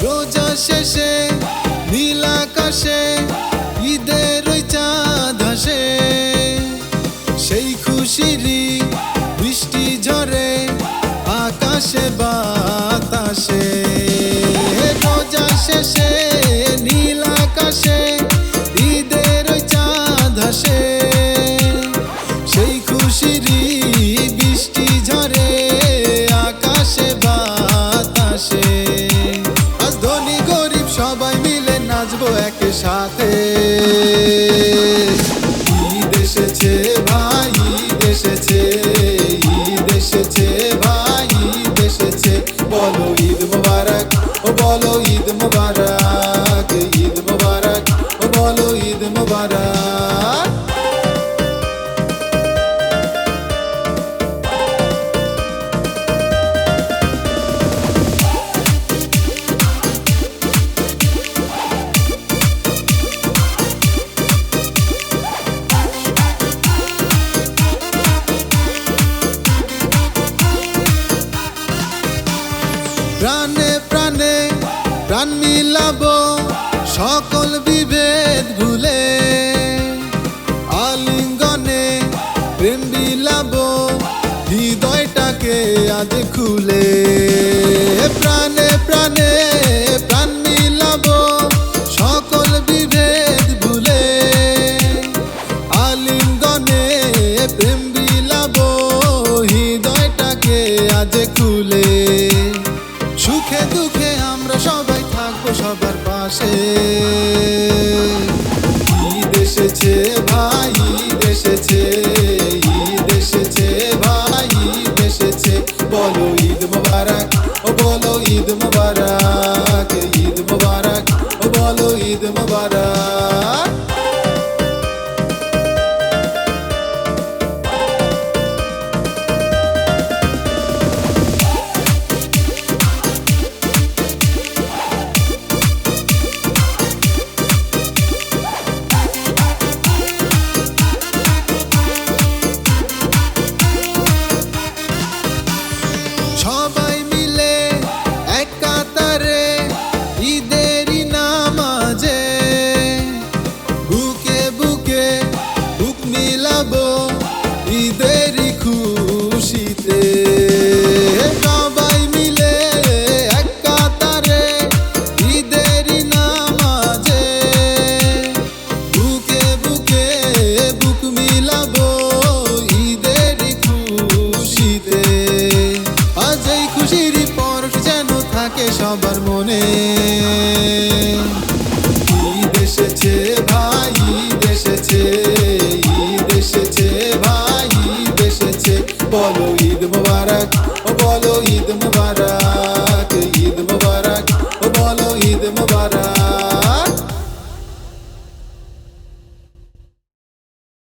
শেষে, নীল আকাশে, ঈদের ওই চাঁদ হাসে সেই খুশিরই বৃষ্টি ঝরে, আকাশে বাতাসে। রোজা শেষে, নীল আকাশে, ঈদের ওই চাঁদ হাসে সেই খুশিরই বৃষ্টি ঝরে মিলে নাচবো একে সাথে ঈদ এসেছে ভাই, ঈদ এসেছে। ঈদ এসেছে ভাই, ঈদ এসেছে। বলো ঈদ মোবারক, ও বলো ঈদ মোবারক। প্রাণে প্রাণে প্রাণ মিলাব সকল বিভেদ ভুলে। আলিঙ্গনে প্রেম মিলাব হৃদয়টাকে আজ খুলে। প্রাণে সুখে দুঃখে আমরা সবাই থাকব সবার পাশে। ঈদ এসেছে ভাই, ঈদ এসেছে ঈদ এসেছে ভাই, ঈদ এসেছে। বলো ঈদ মোবারক, ও বলো ঈদ মোবারক ঈদ মোবারক, ও বলো ঈদ মোবারক। থাকে সবার মনে। ঈদ এসেছে ভাই, ঈদ এসেছে ঈদ এসেছে ভাই, ঈদ এসেছে। বলো ঈদ মুবারক, বলো ঈদ মুবারক।